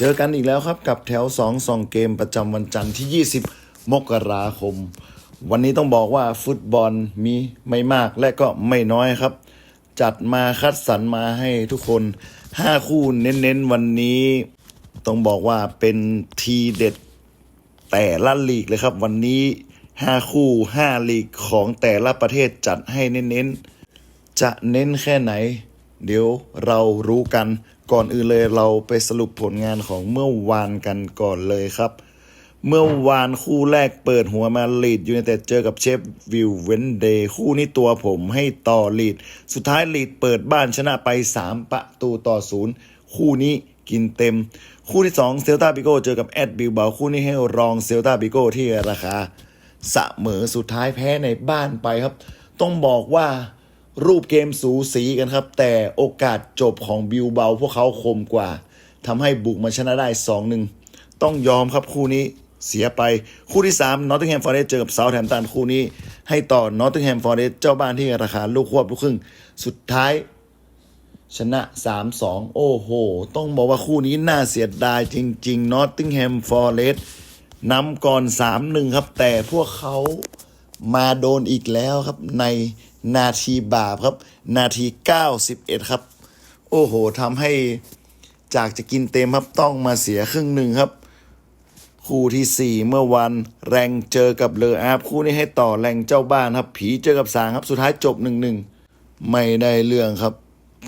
เจอกันอีกแล้วครับกับแถว2 2เกมประจำวันจันทร์ที่ 20 มกราคม วันนี้ต้องบอกว่าฟุตบอลมีไม่มากและก็ไม่น้อยครับ จัดมาคัดสรรมาให้ทุกคน 5 คู่เน้นๆ วันนี้ ต้องบอกว่าเป็นทีเด็ดแต่ละลีกเลยครับ วันนี้ 5 คู่ 5 ลีกของแต่ละประเทศจัดให้เน้นๆ จะเน้นแค่ไหน เดี๋ยวเรารู้กัน ก่อนอื่นเลยเราไปสรุปผลงานของเมื่อวานกันก่อนเลยครับ เมื่อวานคู่แรกเปิดหัวมาลีดยู i นเต็ดเจอกับเชฟวิลเวนเดย์คู่นี้ตัวผมให้ต่อลีด สุดท้ายลีดเปิดบ้านชนะไป 3 ประตูต่อศูนย์คู่นี้กินเต็ม คู่ที่ 2 เซลตาบิโกเจอกับแอดบิลเบาคู่นี้ให้รองเซลตาบิโกที่ราคาเสมอสุดท้ายแพ้ในบ้านไปครับ ต้องบอกว่า รูปเกมสูสีกันครับ แต่โอกาสจบของบิลเบาพวกเขาคมกว่าทำให้บุกมาชนะได้2-1ต้องยอมครับคู่นี้เสียไปคู่ที่3นอตติงแฮมฟอร์เรสเจอกับเซาท์แฮมตันคู่นี้ ให้ต่อนอตติงแฮมฟอร์เรสเจ้าบ้านที่ราคาลูกควบลูกครึ่ง สุดท้ายชนะ 3-2 โอ้โห ต้องบอกว่าคู่นี้น่าเสียดายจริง ๆนอตติงแฮมฟอร์เรสนำก่อน 3-1 ครับ แต่พวกเขามาโดนอีกแล้วครับใน นาทีบาปครับ นาที 91 ครับ โอ้โหทำให้จากจะกินเต็มครับต้องมาเสียครึ่งหนึ่งครับ คู่ที่ 4 เมื่อวันแรงเจอกับเลออาร์คู่นี้ให้ต่อแรงเจ้าบ้านครับ ผีเจอกับสางครับสุดท้ายจบ1-1ไม่ได้เรื่องครับ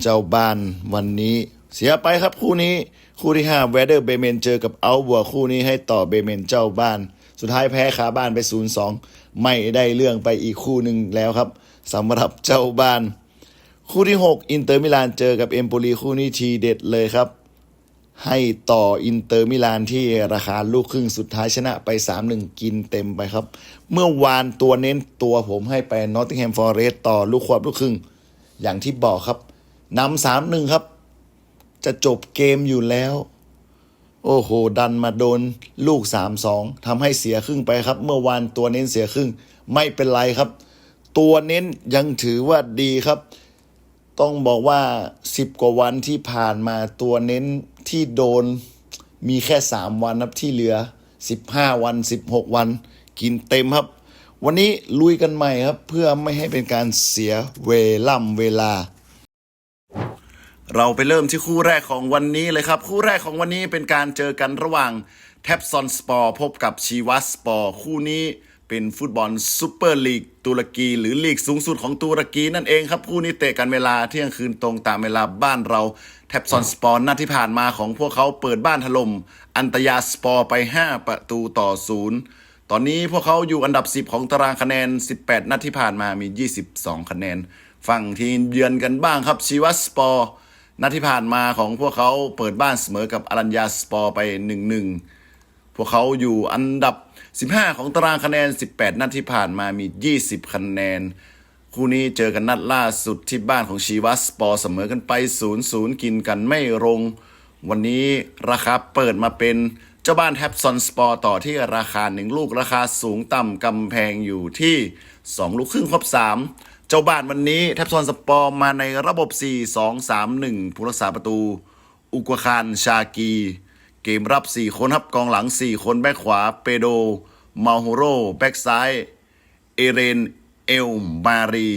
เจ้าบ้านวันนี้ เสียไปครับคู่นี้คู่ที่5เวเดอร์เบเมนเจอกับเอาบัวคู่นี้ให้ต่อเบเมนเจ้าบ้าน สุดท้ายแพ้ขาบ้านไป 0-2 ไม่ได้เรื่องไปอีกคู่หนึ่งแล้วครับ สำหรับเจ้าบ้าน คู่ที่ 6 อินเตอร์มิลานเจอกับเอมโปลีคู่นี้ทีเด็ดเลยครับ ให้ต่ออินเตอร์มิลานที่ราคาลูกครึ่งสุดท้ายชนะไป 3-1 กินเต็มไปครับ เมื่อวานตัวเน้นตัวผมให้ไปนอตติงแฮมฟอร์เรสต่อลูกควบลูกครึ่ง อย่างที่บอกครับนำสามหนึ่งครับ จะจบเกมอยู่แล้ว โอ้โห ดันมาโดนลูก3-2ทำให้เสียครึ่งไปครับ เมื่อวานตัวเน้นเสียครึ่ง ไม่เป็นไรครับ ตัวเน้นยังถือว่าดีครับ ต้องบอกว่า 10 กว่าวันที่ผ่านมาตัวเน้นที่โดนมีแค่ 3 วันครับที่เหลือ 15 วัน 16 วัน กินเต็มครับ วันนี้ลุยกันใหม่ครับ เพื่อไม่ให้เป็นการเสียเวล่ำเวลา เราไปเริ่มที่คู่แรกของวันนี้เลยครับ คู่แรกของวันนี้เป็นการเจอกันระหว่างแท็บซอนสปอร์พบกับชีวัสสปอร์คู่นี้ เป็นฟุตบอลซูเปอร์ลีกตุรกีหรือลีกสูงสุดของตุรกีนั่นเองครับคู่นี้เตะกันเวลาเที่ยงคืนตรงตามเวลาบ้านเราแท็บซอนสปอร์นัดที่ผ่านมาของพวกเขาเปิดบ้านถล่มอันตยาสปอร์ไป 5 ประตูต่อศูนย์ตอนนี้พวกเขาอยู่อันดับ 10 ของตารางคะแนน 18 นัดที่ผ่านมามี 22 คะแนน ฝั่งทีมเยือนกันบ้างครับชีวัสสปอร์นัดที่ผ่านมาของพวกเขาเปิดบ้านเสมอกับอารัญญาสปอร์ไป 1-1 พวกเขาอยู่อันดับ 15 ของตารางคะแนน 18 นัดที่ผ่านมามี 20 คะแนน คู่นี้เจอกันนัดล่าสุดที่บ้านของชีวัสปอเสมอกันไป 0-0 กินกันไม่ลง วันนี้ราคาเปิดมาเป็นเจ้าบ้านแฮปซอนสปอร์ต่อที่ราคาหนึ่งลูกราคาสูงต่ำกำแพงอยู่ที่ 2 ลูกครึ่งครบ 3 เจ้าบ้านวันนี้แทบซอนสปอร์มาในระบบ 4-2-3-1 ผู้รักษาประตู อุกวคานชากี เกมรับ 4 คนครับกองหลัง 4 คนแบ็คขวาเปโดมาโฮโรแบ็คซ้าย เอเรน เอลมารี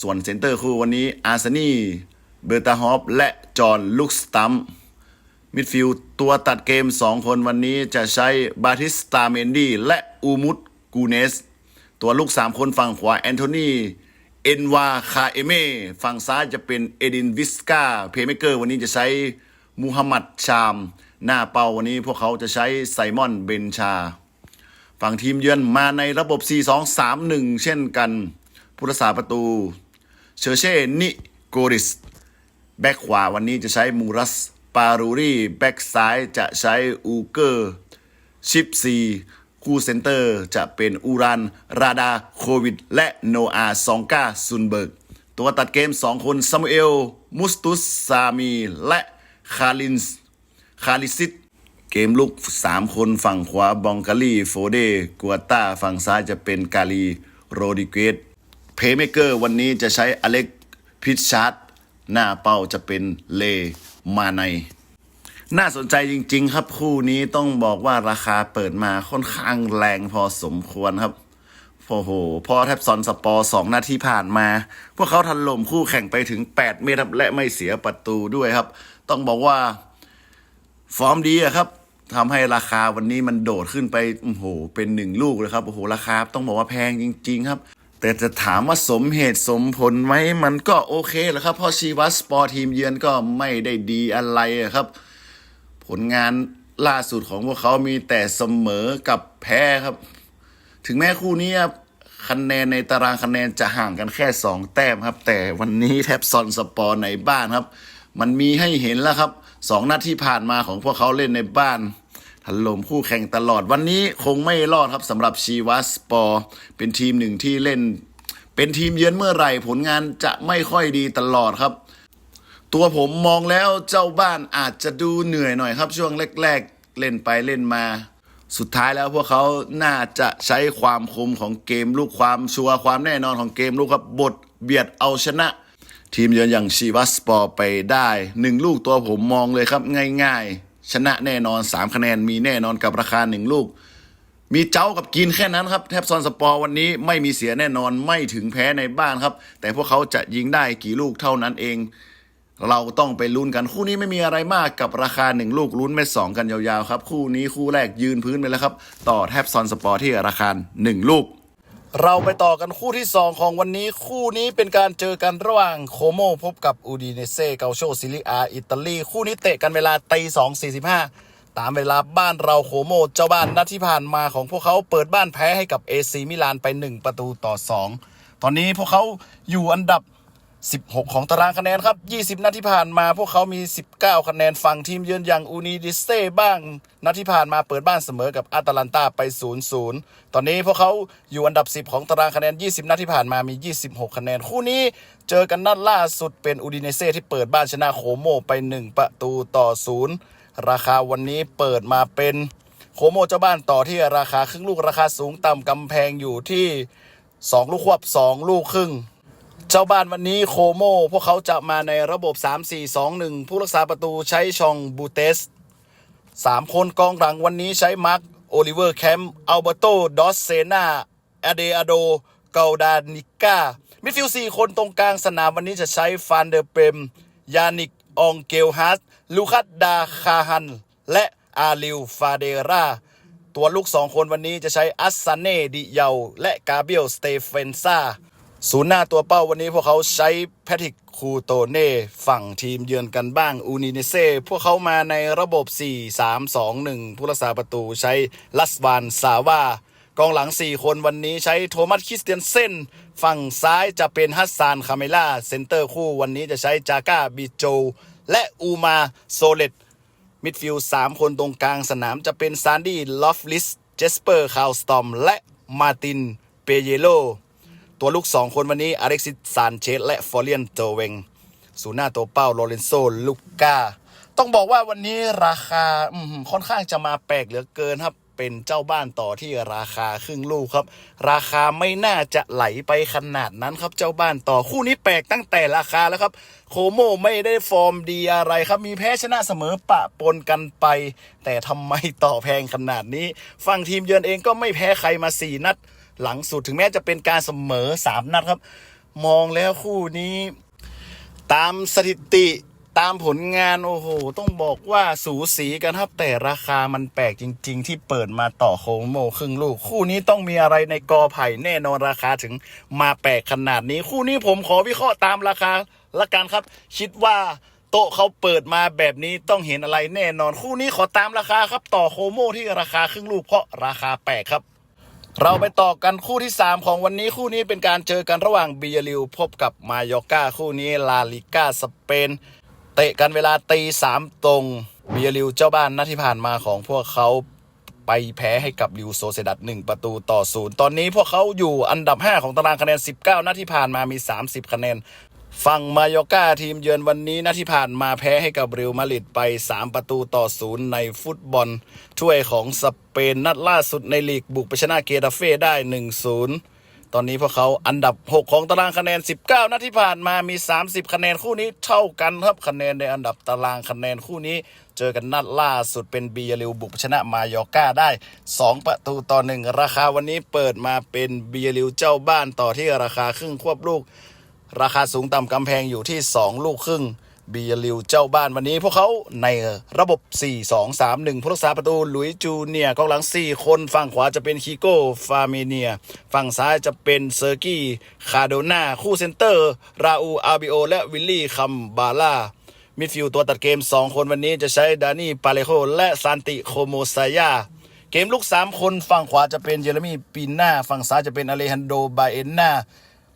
ส่วนเซนเตอร์คู่วันนี้อาร์ซานีเบอร์ตาฮอปและจอห์นลุกสตัมมิดฟิลด์ตัวตัดเกม 2 คนวันนี้จะใช้บาติสตาเมนดีและอูมุตกูเนส ตัวลูก 3 คนฝั่งขวาแอนโทนีเอ็นวาคาเอเมฝั่งซ้ายจะเป็นเอดินวิสกาเพเมเกอร์ วันนี้จะใช้มูฮัมหมัดชาม หน้าเป้าวันนี้พวกเขาจะใช้ไซมอนเบนชา ฝั่งทีมเยือนมาในระบบ 4-2-3-1 เช่นกันผู้รักษาประตู เชอร์เช่นิโกริส แบ็กขวาวันนี้จะใช้มูรัสปารูรีแบ็กซ้ายจะใช้อูเกอร์ชิปซีคู่เซนเตอร์จะเป็นอูรัน ราดา โควิด และโนอาซองกาซุนเบิร์ก ตัวตัดเกม 2 คนซามูเอล มุสตุสซามี และคาลินส์ คาลิซิตเกมลุก 3 คนฝั่งขวาบองกาลีโฟเดกัวต้าฝั่งซ้ายจะเป็นกาลีโรดิเกตเพย์เมเกอร์วันนี้จะใช้อเล็กพิชชาร์ดหน้าเป้าจะเป็นเลมาใน น่าสนใจจริง ๆ ครับคู่นี้ต้องบอกว่าราคาเปิดมาค่อนข้างแรงพอสมควรครับโอ้โหพอแทบซอนสปอร์สองนาทีผ่านมา พวกเขาทันลมคู่แข่งไปถึง 8 เมตรและไม่เสียประตูด้วยครับ ต้องบอกว่า ฟอร์มดีอะครับทำให้ราคาวันนี้มันโดดขึ้นไปโอ้โหเป็นหนึ่งลูกเลยครับโอ้โหราคาต้องบอกว่าแพงจริง ๆ ครับ แต่จะถามว่าสมเหตุสมผลไหมมันก็โอเคแหละครับ เพราะชีวัสสปอร์ทีมเยือนก็ไม่ได้ดีอะไระครับ ผลงานล่าสุดของพวกเขามีแต่เสมอกับแพ้ครับ ถึงแม้คู่นี้ครับคะแนนในตารางคะแนนจะห่างกันแค่ 2 แต้มครับ แต่วันนี้แทบซอนสปอร์ในบ้านครับ มันมีให้เห็นแล้วครับ สองนัดที่ผ่านมาของพวกเขาเล่นในบ้านถล่มคู่แข่งตลอดวันนี้คงไม่รอดครับสำหรับชีวัสปอร์เป็นทีมหนึ่งที่เล่น เป็นทีมเยือนเมื่อไหร่ผลงานจะไม่ค่อยดีตลอดครับ ตัวผมมองแล้วเจ้าบ้านอาจจะดูเหนื่อยหน่อยครับ ช่วงแรก ๆ เล่นไปเล่นมา สุดท้ายแล้วพวกเขาน่าจะใช้ความคมของเกมลูกความชัวความแน่นอนของเกมลูกครับบทเบียดเอาชนะ ทีมเยือนอย่างชีวัสปอร์ไปได้หนึ่งลูกตัวผมมองเลยครับ ง่ายๆ ชนะแน่นอน 3 คะแนนมีแน่นอนกับราคาหนึ่งลูก มีเจ้ากับกินแค่นั้นครับ แทบซอนสปอร์วันนี้ไม่มีเสียแน่นอนไม่ถึงแพ้ในบ้านครับ แต่พวกเขาจะยิงได้กี่ลูกเท่านั้นเอง เราต้องไปลุ้นกันคู่นี้ไม่มีอะไรมากกับราคาหนึ่งลูกลุ้นไม่สองกันยาวๆครับ คู่นี้คู่แรกยืนพื้นไปแล้วครับ ต่อแทบซอนสปอร์ที่ราคาหนึ่งลูก เราไปต่อกันคู่ที่ 2 ของวันนี้คู่นี้เป็นการเจอกันระหว่างโคโมพบกับอูดิเนเซ่เกาโชซิลิอาอิตาลีคู่นี้เตะกันเวลาตีสองสี่สิบห้าตามเวลาบ้านเราโคโมเจ้าบ้านนัดที่ผ่านมาของพวกเขาเปิดบ้านแพ้ให้กับเอซีมิลานไป 1 ประตูต่อ 2 ตอนนี้พวกเขาอยู่อันดับ 16 ของตารางคะแนนครับ 20 นัดที่ผ่านมาพวกเขามี 19 คะแนนฝั่งทีมเยือนอย่างอูนิดิเซ่บ้าง นัดที่ผ่านมาเปิดบ้านเสมอกับอาตาลันตาไป 0-0 ตอนนี้พวกเขาอยู่อันดับ 10 ของตารางคะแนน 20 นัดที่ผ่านมามี 26 คะแนน คู่นี้เจอกันนัดล่าสุดเป็นอูดิเนเซ่ที่เปิดบ้านชนะโคโมไป 1 ประตูต่อ 0 ราคาวันนี้เปิดมาเป็นโคโมเจ้าบ้านต่อที่ราคาครึ่งลูกราคาสูงต่ำกำแพงอยู่ที่ 2 ลูกควบ 2 ลูกครึ่ง เจ้าบ้านวันนี้โคโมพวกเขาจะมาในระบบ 3-4-2-1 ผู้รักษาประตูใช้ชองบูเตส 3 คนกองหลังวันนี้ใช้มาร์คโอลิเวอร์แคมป์อัลเบโตดอสเซนาอเดอาโดเกาดานิก้ามิดฟิลด์4คนตรงกลางสนามวันนี้จะใช้ฟานเดอร์เปรม ยานิกอองเกลฮัส ลูคัสดาคาฮัน และอาลิวฟาเดราตัวลูกสองคนวันนี้จะใช้อัสซานเน่ดิเยา และกาเบียลสเตเฟนซา ศูนย์หน้าตัวเป้าวันนี้พวกเขาใช้แพทริกคูโตเน่ฝั่งทีมเยือนกันบ้างอูนิเนเซ่พวกเขามาในระบบ 4-3-2-1 ผู้รักษาประตูใช้ลัสวานซาวากองหลัง 4 คนวันนี้ใช้โทมัสคริสเตียนเซนฝั่งซ้ายจะเป็นฮัสซานคาเมล่าเซนเตอร์คู่วันนี้จะใช้จาก้าบิโจ และอูมาโซเลตมิดฟิลด์สามคนตรงกลางสนามจะเป็นซานดี้ลอฟลิสเจสเปอร์คาวสตอมและมาตินเปเยโล ตัวลูกสองคนวันนี้อเล็กซิสซานเชสและฟอร์เลียนโจเวงศูนย์หน้าตัวเป้าโลเรนโซลูก้าต้องบอกว่าวันนี้ราคาค่อนข้างจะมาแปลกเหลือเกินครับ เป็นเจ้าบ้านต่อที่ราคาครึ่งลูกครับ ราคาไม่น่าจะไหลไปขนาดนั้นครับ เจ้าบ้านต่อคู่นี้แปลกตั้งแต่ราคาแล้วครับ โคโมไม่ได้ฟอร์มดีอะไรครับ มีแพ้ชนะเสมอปะปนกันไป แต่ทำไมต่อแพงขนาดนี้ ฝั่งทีมเยือนเองก็ไม่แพ้ใครมา 4 นัด หลังสุดถึงแม้จะเป็นการเสมอ3นัดครับ มองแล้วคู่นี้ ตามสถิติตามผลงานโอ้โห ต้องบอกว่าสูสีกันครับ แต่ราคามันแปลกจริง ๆ ที่เปิดมาต่อโคโมครึ่งลูก คู่นี้ต้องมีอะไรในกอไผ่แน่นอนราคาถึงมาแปลกขนาดนี้ คู่นี้ผมขอวิเคราะห์ตามราคาละกันครับ คิดว่าโต๊ะเขาเปิดมาแบบนี้ต้องเห็นอะไรแน่นอน คู่นี้ขอตามราคาครับ ต่อโคโมที่ราคาครึ่งลูกเพราะราคาแปลกครับ เราไปต่อกันคู่ที่ 3 ของวันนี้คู่นี้เป็นการเจอกันระหว่างเบียริวพบกับมายอกาคู่นี้ลาลิก้าสเปน เตะกันเวลาตีสามตรงเบียริวเจ้าบ้านนัดที่ผ่านมาของพวกเขาไปแพ้ให้กับลิวโซเซดัตหนึ่งประตูต่อศูนย์ตอนนี้พวกเขาอยู่อันดับ 5 ของตารางคะแนน 19 นัดที่ผ่านมามี 30 คะแนน ฝั่งมายอกาทีมเยือนวันนี้นัดที่ผ่านมาแพ้ให้กับเรอัลมาดริดไป 3 ประตูต่อศูนย์ในฟุตบอล ถ้วยของสเปนนัดล่าสุดในลีกบุกไปชนะเกตาเฟ่ได้ 1-0 ตอนนี้พวกเขาอันดับ 6 ของตารางคะแนน 19 นัดที่ผ่านมามี 30 คะแนนคู่นี้เท่ากันครับคะแนนในอันดับตารางคะแนนคู่นี้ เจอกันนัดล่าสุดเป็นบียริวบุกชนะมายอกาได้ 2 ประตูต่อหนึ่งราคาวันนี้เปิดมาเป็นบียริวเจ้าบ้านต่อที่ราคาครึ่งควบลูก ราคาสูงต่ำกำแพงอยู่ที่ 2 ลูกครึ่งบียริวเจ้าบ้านวันนี้พวกเขาในระบบ 4-2-3-1 ผู้รักษาประตูหลุยจูเนียกองหลัง 4 คนฝั่งขวาจะเป็นคิโก้ฟาเมเนีย ฝั่งซ้ายจะเป็นเซอร์กี้คาโดนาคู่เซนเตอร์ ราอูอาบิโอ และวิลลี่คัมบาล่ามิดฟิลด์ตัวตัดเกม 2 คนวันนี้จะใช้ดานี่ปาเลโคและซานติโคโมซายาเกมลุก3 คนฝั่งขวาจะเป็นเยเรมีปีน่าฝั่งซ้ายจะเป็นอเลฮันโดบาเอนนา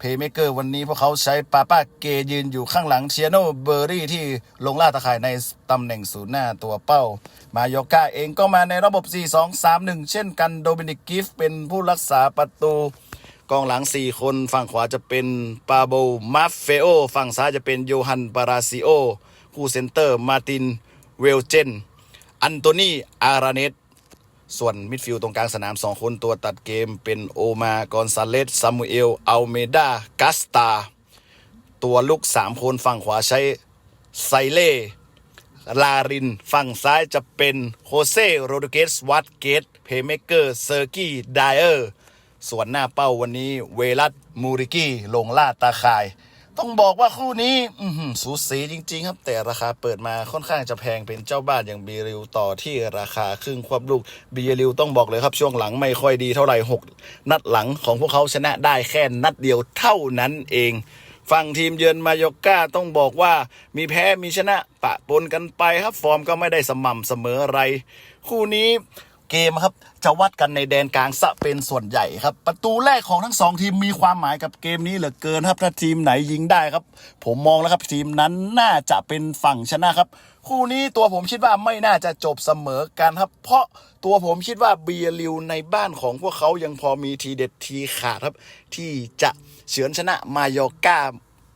เพย์เมเกอร์วันนี้พวกเขาใช้ปาป้าเกยืนอยู่ข้างหลังเชียโนเบอร์รี่ที่ลงล่าตะข่ายในตำแหน่งศูนย์หน้าตัวเป้า มาโยก้าเองก็มาในระบบ 4-2-3-1 เช่นกันโดมินิกกิฟเป็นผู้รักษาประตู กองหลัง 4 คนฝั่งขวาจะเป็นปาโบมาฟเฟโอ ฝั่งซ้ายจะเป็นโยฮันปาราซิโอ คู่เซนเตอร์มาตินเวลเจน อันโตนีอาราเนต ส่วนมิดฟิลด์ตรงกลางสนาม 2 คนตัวตัดเกมเป็นโอมากอนซาเลสซามูเอลอัลเมดากัสตา ตัวลุก 3 คนฝั่งขวาใช้ไซเล่ลาริน ฝั่งซ้ายจะเป็นโคเซโรดเกสวัตเกตเพเมเกอร์เซอร์กี้ไดเออร์ส่วนหน้าเป้าวันนี้เวลัตมูริกี้ลงล่าตาข่าย ต้องบอกว่าคู่นี้สูสีจริง ๆ ครับ แต่ราคาเปิดมาค่อนข้างจะแพงเป็นเจ้าบ้านอย่างบีริวต่อที่ราคาครึ่งควบลูกบีริวต้องบอกเลยครับช่วงหลังไม่ค่อยดีเท่าไหร่หกนัดหลังของพวกเขาชนะได้แค่นัดเดียวเท่านั้นเองฝั่งทีมเยือนมายก้าต้องบอกว่ามีแพ้มีชนะปะปนกันไปครับฟอร์มก็ไม่ได้สม่ำเสมออะไร คู่นี้ เกมครับจะวัดกันในแดนกลางซะเป็นส่วนใหญ่ครับ ประตูแรกของทั้งสองทีมมีความหมายกับเกมนี้เหลือเกินครับ ถ้าทีมไหนยิงได้ครับ ผมมองแล้วครับทีมนั้นน่าจะเป็นฝั่งชนะครับ คู่นี้ตัวผมคิดว่าไม่น่าจะจบเสมอกันครับ เพราะตัวผมคิดว่าเบียริวในบ้านของพวกเขายังพอมีทีเด็ดทีขาดครับ ที่จะเฉือนชนะมายอก้า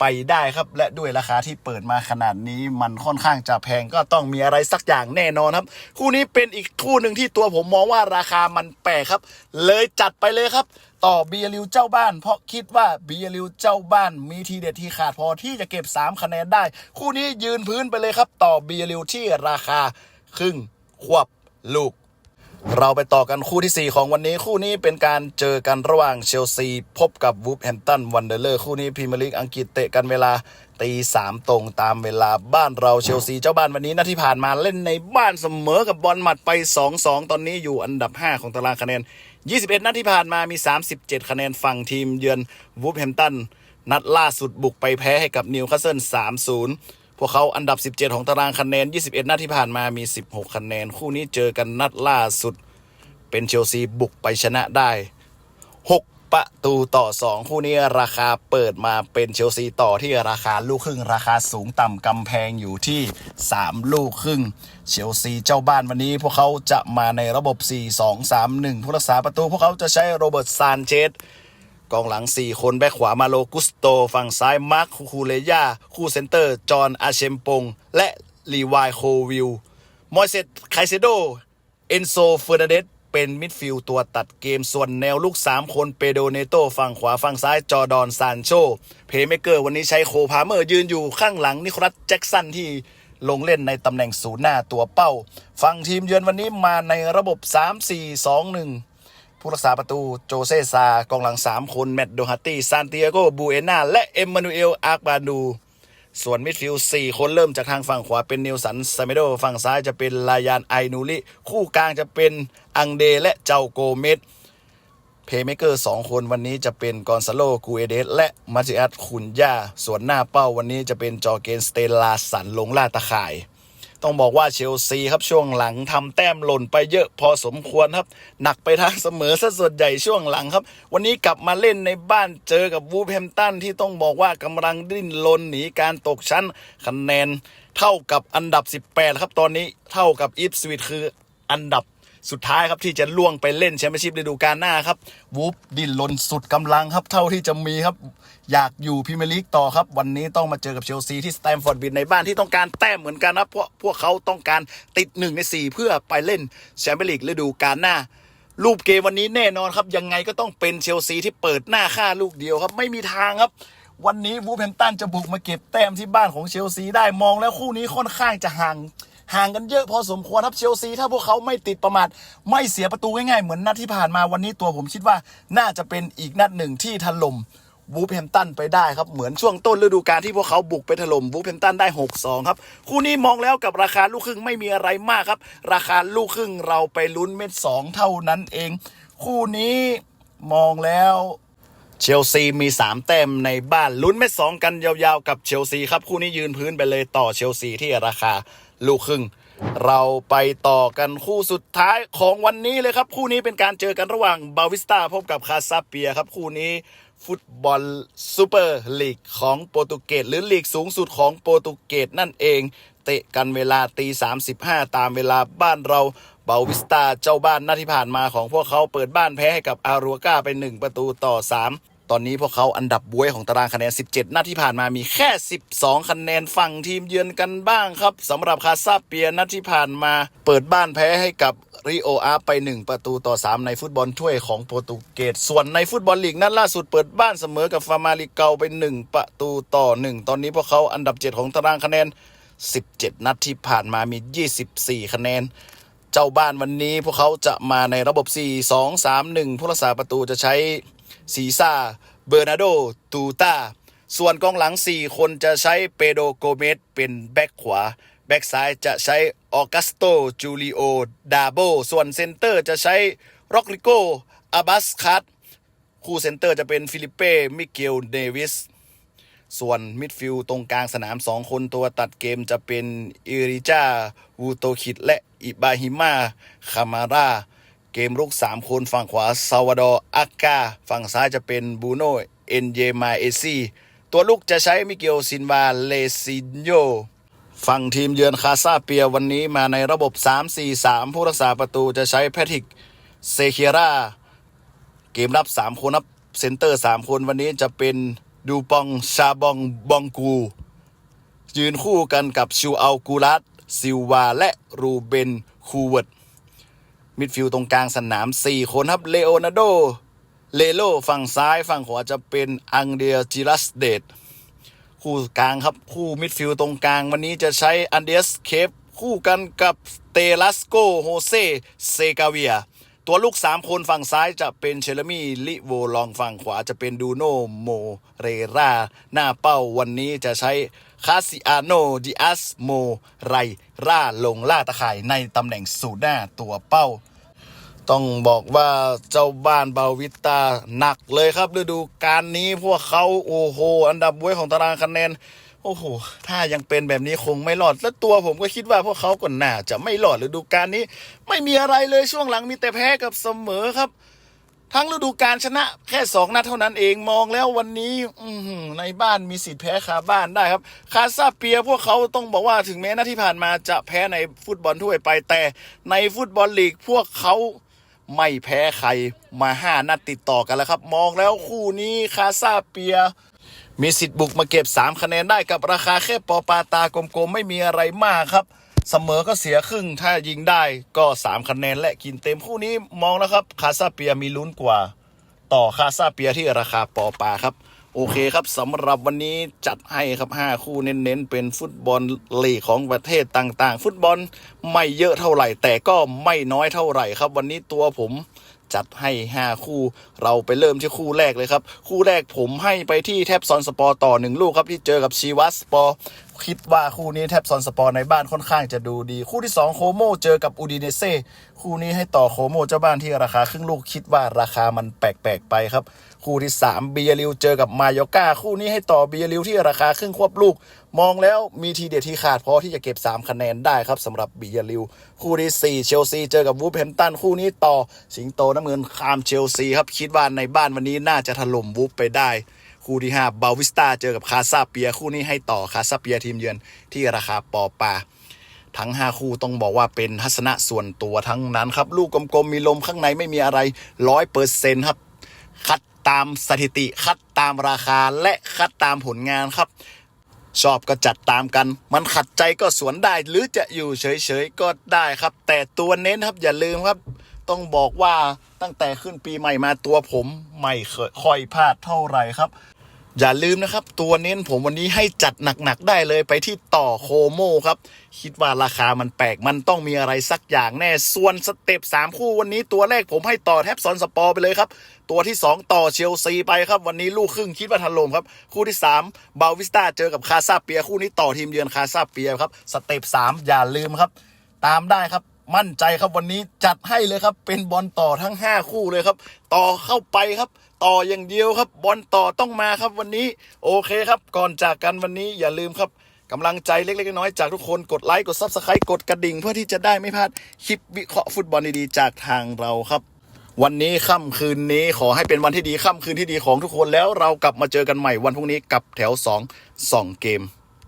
ไปได้ครับ และด้วยราคาที่เปิดมาขนาดนี้มันค่อนข้างจะแพงก็ต้องมีอะไรสักอย่างแน่นอนครับ คู่นี้เป็นอีกคู่หนึ่งที่ตัวผมมองว่าราคามันแปลกครับ เลยจัดไปเลยครับ ต่อเบียริวเจ้าบ้าน เพราะคิดว่าเบียริวเจ้าบ้านมีทีเด็ดที่ขาดพอที่จะเก็บ 3 คะแนนได้ คู่นี้ยืนพื้นไปเลยครับ ต่อเบียริวที่ราคาครึ่งควบลูก เราไปต่อกันคู่ที่ 4 ของวันนี้คู่นี้เป็นการเจอกันระหว่างเชลซี พบกับวูฟแฮมตันวันเดอร์เลอร์คู่นี้พรีเมียร์ลีกอังกฤษเตะกันเวลาตีสามตรงตามเวลาบ้านเราเชลซีเจ้าบ้านวันนี้นัดที่ผ่านมาเล่นในบ้านเสมอกับบอลหมัดไป 2-2 ตอนนี้อยู่อันดับ 5 ของตารางคะแนน 21 นัดที่ผ่านมามี 37 คะแนนฝั่งทีมเยือนวูฟแฮมตันนัดล่าสุดบุกไปแพ้ให้กับนิวคาสเซิล3-0 วกเขาอันดับ 17 ของตารางคะแนน 21 นัดที่ผ่านมามี 16 คะแนน คู่นี้เจอกันนัดล่าสุด เป็นเชลซีบุกไปชนะได้ 6 ประตูต่อ 2 คู่นี้ราคาเปิดมาเป็นเชลซีต่อที่ราคาลูกครึ่ง ราคาสูงต่ำกำแพงอยู่ที่ 3 ลูกครึ่ง เชลซีเจ้าบ้านวันนี้ พวกเขาจะมาในระบบ 4-2-3-1 ผู้รักษาประตู พวกเขาจะใช้โรเบิร์ตซานเชส กองหลัง 4 คนแบ็คขวามาโลกุสโต ฝั่งซ้ายมาร์คคูเลย่าคู่เซนเตอร์ จอห์นอาเชมปง และลีวายโควิลมอยเซตไคเซโด เอนโซเฟอร์นันเดสเป็นมิดฟิลด์ตัวตัดเกมส่วนแนวลูก 3 คนเปโดเนโตฝั่งขวาฝั่งซ้ายจอร์ดอนซานโชเพเมเกอร์วันนี้ใช้โคพาเมอร์ยืนอยู่ข้างหลังนิโคลัสแจ็กสันที่ลงเล่นในตำแหน่งศูนย์หน้าตัวเป้า ฝั่งทีมเยือนวันนี้มาในระบบ 3-4-2-1 ผู้รักษาประตูโจเซซากองหลัง 3 คน แมตต์โดฮาตี้ซานติอาโกบูเอนาและเอ็มมานูเอลอาร์บาดูส่วนมิดฟิลด์4คนเริ่มจากทางฝั่งขวาเป็นนิวสันซาเมโดฝั่งซ้ายจะเป็นลายานไอนูริคู่กลางจะเป็นอังเดและเจ้าโกเมสเพย์เมเกอร์2คนวันนี้จะเป็นกอนซาโลกูเอเดสและมาติอัสคุนย่าส่วนหน้าเป้าวันนี้จะเป็นจอเกนสเตลลาสันลงล่าตะข่าย ต้องบอกว่าเชลซีครับช่วงหลังทำแต้มหล่นไปเยอะพอสมควรครับ หนักไปทางเสมอซะส่วนใหญ่ช่วงหลังครับ วันนี้กลับมาเล่นในบ้านเจอกับวูแฮมตันที่ต้องบอกว่ากำลังดิ้นรนหนีการตกชั้นคะแนนเท่ากับอันดับ 18 ครับตอนนี้เท่ากับอีฟสวิตคืออันดับ สุดท้ายครับที่จะล่วงไปเล่นแชมเปี้ยนชิพฤดูกาลหน้าครับวูฟดิ้นรนสุดกำลังครับเท่าที่จะมีครับ อยากอยู่พรีเมียร์ลีกต่อครับ วันนี้ต้องมาเจอกับเชลซีที่สแตมฟอร์ดบิดในบ้านที่ต้องการแต้มเหมือนกันครับเพราะพวกเขาต้องการติดหนึ่งในสี่เพื่อไปเล่นแชมเปี้ยนลีกฤดูกาลหน้ารูปเกมวันนี้แน่นอนครับ ยังไงก็ต้องเป็นเชลซีที่เปิดหน้าค่าลูกเดียวครับ ไม่มีทางครับ วันนี้วูฟแฮมตันจะบุกมาเก็บแต้มที่บ้านของเชลซีได้มองแล้วคู่นี้ค่อนข้างจะห่าง ห่างกันเยอะพอสมควรครับเชลซี ถ้าพวกเขาไม่ติดประมาทไม่เสียประตูง่ายๆ เหมือนนัดที่ผ่านมาวันนี้ตัวผมคิดว่าน่าจะเป็นอีกนัดหนึ่งที่ถล่มวูฟแฮมตันไปได้ครับ เหมือนช่วงต้นฤดูกาลที่พวกเขาบุกไปถล่มวูฟแฮมตันได้ 6-2 ครับ คู่นี้มองแล้วกับราคาลูกครึ่งไม่มีอะไรมากครับ ราคาลูกครึ่งเราไปลุ้นเม็ดสองเท่านั้นเอง คู่นี้มองแล้วเชลซีมี 3 แต้มในบ้านลุ้นเม็ดสองกันยาวๆ กับเชลซีครับ คู่นี้ยืนพื้นไปเลยต่อเชลซีที่ราคา ลูกครึ่ง เราไปต่อกันคู่สุดท้ายของวันนี้เลยครับ คู่นี้เป็นการเจอกันระหว่างบาวิสตาพบกับคาซาเปียครับ คู่นี้ฟุตบอลซูเปอร์ลีกของโปรตุเกสหรือลีกสูงสุดของโปรตุเกสนั่นเอง เตะกันเวลาตี 35 ตามเวลาบ้านเราเบาวิสตาเจ้าบ้านหน้าที่ผ่านมาของพวกเขาเปิดบ้านแพ้ให้กับอารัวกาไป 1 ประตูต่อ 3 ตอนนี้พวกเขาอันดับบวยของตารางคะแนน 17น้าที่ผ่านมามีแค่ 12 คะแนนฝั่งทีมเยือนกันบ้างครับสำหรับคาซาเปียนัดที่ผ่านมา เปิดบ้านแพ้ให้กับริโออาไป 1 ประตูต่อ 3 ในฟุตบอลถ้วยของโปรตุเกส ส่วนในฟุตบอลลีกนัดล่าสุดเปิดบ้านเสมอกับฟามาริเกาไป 1 ประตูต่อ 1 ตอนนี้พวกเขาอันดับ 7 ของตารางคะแนน 17 นัดที่ผ่านมามี 24 คะแนนเจ้าบ้านวันนี้พวกเขาจะมาในระบบ 4 2 3 1 ผู้รักษาประตูจะใช้ ซีซ่า เบอร์นาโด ตูตาส่วนกองหลัง 4 คนจะใช้เปโดโกเมสเป็นแบ็คขวา แบ็คซ้ายจะใช้ออกัสโต จูริโอ ดาโบ ส่วนเซนเตอร์จะใช้ร็อกริโกอาบัสคัตคู่เซนเตอร์จะเป็นฟิลิเป้ มิเกล เดวิส ส่วนมิดฟิลด์ตรงกลางสนาม 2 คนตัวตัดเกมจะเป็นอิริจาวูโตคิดและอิบาฮิมาคามารา เกมรุก 3 คนฝั่งขวาซาวาดอร์อากา ฝั่งซ้ายจะเป็นบูโนเอ็นเยมาเอซีตัวลูกจะใช้มิเกลซินวาเลซินโยฝั่งทีมเยือนคาซาเปียวันนี้มาในระบบ 3-4-3 ผู้รักษาประตูจะใช้แพทริกเซเคียราเกมรับ 3 คนครับเซนเตอร์ 3 คนวันนี้จะเป็นดูปองชาบองบองกู ยืนคู่กันกับชูอัลกูรัสซิลวาและรูเบนคูเวิร์ด มิดฟิลด์ตรงกลางสนาม 4 คนครับเลโอนาร์โด เลโลฝั่งซ้ายฝั่งขวาจะเป็นอังเดียจิรัสเดตคู่กลางครับคู่มิดฟิลด์ตรงกลาง วันนี้จะใช้อันเดียสเคปคู่กันกับเตลัสโกโฮเซเซกาเวีย ตัวลูก 3 คนฝั่งซ้ายจะเป็นเชลมีลิโวลองฝั่งขวาจะเป็นดูโนโมเรราหน้าเป้าวันนี้จะใช้ คาซิอาโนดิอัสโมไรร่าลงล่าตะข่ายในตำแหน่งสูตรหน้าตัวเป้า ต้องบอกว่าเจ้าบ้านบาวิตาหนักเลยครับฤดูการนี้พวกเขาโอ้โห อันดับบ้วยของตารางคะแนนโอ้โห ถ้ายังเป็นแบบนี้คงไม่รอด และตัวผมก็คิดว่าพวกเขาก็น่าจะไม่รอดฤดูกาลนี้ ไม่มีอะไรเลยช่วงหลังมีแต่แพ้กับเสมอครับ ทั้งฤดูกาลชนะแค่สองนัดเท่านั้นเองมองแล้ววันนี้อืในบ้านมีสิทธิ์แพ้คาบ้านได้ครับ คาซาเปียพวกเขาต้องบอกว่าถึงแม้นัดที่ผ่านมาจะแพ้ในฟุตบอลถ้วยไปแต่ในฟุตบอลลีกพวกเขาไม่แพ้ใครมาห้านัดติดต่อกันแล้วครับ มองแล้วคู่นี้คาซาเปีย มีสิทธิ์บุกมาเก็บ 3 คะแนนได้กับราคาแค่ปอปาตากลมๆไม่มีอะไรมากครับ เสมอก็เสียครึ่ง ถ้ายิงได้ก็ 3 คะแนนและกินเต็มคู่นี้มองแล้วครับ คาซาเปียมีลุ้นกว่า ต่อคาซาเปียที่ราคาปอปาครับ โอเคครับสำหรับวันนี้จัดให้ครับ 5 คู่เน้นๆ เป็นฟุตบอลลีกของประเทศต่างๆ ฟุตบอลไม่เยอะเท่าไหร่ แต่ก็ไม่น้อยเท่าไหร่ครับ วันนี้ตัวผมจัดให้ 5 คู่ เราไปเริ่มที่คู่แรกเลยครับ คู่แรกผมให้ไปที่แทบซอนสปอร์ต่อหนึ่งลูกครับที่เจอกับชีวัสสปอร์คิดว่าคู่นี้แทบซอนสปอร์ในบ้านค่อนข้างจะดูดี คู่ที่ 2 โคโมเจอกับอูดิเนเซ่คู่นี้ให้ต่อโคโมเจ้าบ้านที่ราคาครึ่งลูกคิดว่าราคามันแปลกๆไปครับ คู่ที่3บียริวเจอกับมายอกาคู่นี้ให้ต่อบียริวที่ราคาครึ่งควบลูก มองแล้วมีทีเด็ดที่ขาดพอที่จะเก็บ 3 คะแนนได้ครับสำหรับบียริว คู่ที่ 4 เชลซีเจอกับวูฟแฮมตันคู่นี้ต่อสิงโตน้ำเงินคามเชลซีครับคิดว่าในบ้านวันนี้น่าจะถล่มวูฟไปได้ คู่ที่ 5 บาวิสตาเจอกับคาซาเปีย คู่นี้ให้ต่อคาซาเปียทีมเยือนที่ราคาปอปาทั้ง 5 คู่ต้องบอกว่าเป็นทัศนะส่วนตัวทั้งนั้นครับ ลูกกลมๆมีลมข้างในไม่มีอะไรร้อยเปอร์เซ็นต์ครับ คัดตามสถิติ คัดตามราคาและคัดตามผลงานครับ ชอบก็จัดตามกัน มันขัดใจก็สวนได้ หรือจะอยู่เฉยๆก็ได้ครับ แต่ตัวเน้นครับอย่าลืมครับ ต้องบอกว่าตั้งแต่ขึ้นปีใหม่มาตัวผม ไม่เคยค่อยพลาดเท่าไหร่ครับ อย่าลืมนะครับ ตัวเน้นผมวันนี้ให้จัดหนักๆได้เลยไปที่ต่อโคโมครับ คิดว่าราคามันแปลกมันต้องมีอะไรสักอย่างแน่ ส่วนสเต็ป3คู่วันนี้ตัวแรกผมให้ต่อแทบซอนสปอร์ไปเลยครับ ตัวที่ 2 ต่อเชลซีไปครับ วันนี้ลูกครึ่งคิดว่าทันลมครับ คู่ที่ 3 บาวิสตาเจอกับคาซาเปีย คู่นี้ต่อทีมเยือนคาซาเปียครับสเต็ป3อย่าลืมครับ ตามได้ครับมั่นใจครับวันนี้จัดให้เลยครับ เป็นบอลต่อทั้ง 5 คู่เลยครับ ต่อเข้าไปครับ ต่ออย่างเดียวครับ บอลต่อต้องมาครับวันนี้ โอเคครับ ก่อนจากกันวันนี้อย่าลืมครับกำลังใจเล็ก ๆ น้อยๆจากทุกคนกดไลค์กดซับสไครต์กดกระดิ่ง เพื่อที่จะได้ไม่พลาดคลิปวิเคราะห์ฟุตบอลดีๆ จากทางเราครับ วันนี้ค่ำคืนนี้ขอให้เป็นวันที่ดีค่ำคืนที่ดีของทุกคนแล้วเรากลับมาเจอกันใหม่วันพรุ่งนี้กับแถว2 2เกม